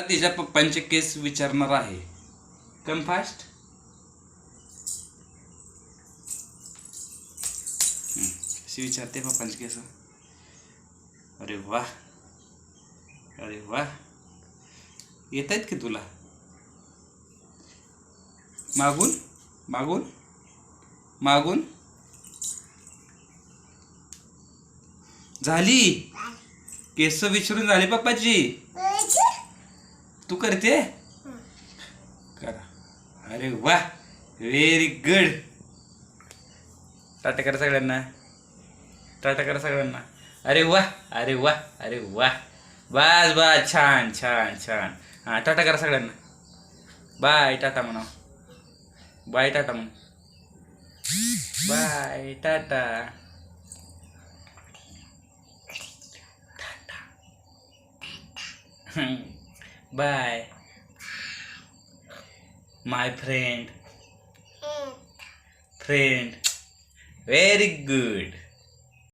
तिच्या पप्पांचे केस विचारणार आहे? कम फास्ट अशी विचारते पप्पांचे केस. अरे वा. अरे वा. येत आहेत की तुला? मागून? मागून? मागून? झाली. केस विचारून झाली पप्पाची. तू करते? करा. अरे वा व्हेरी गुड टाटा करा सगळ्यांना. टाटा करा सगळ्यांना. अरे वा अरे वा अरे वा. बस बस छान छान छान. हां टाटा करा सगळ्यांना. बाय टाटा म्हणा बाय टाटा म्हण bye tata. Bye my friend friend very good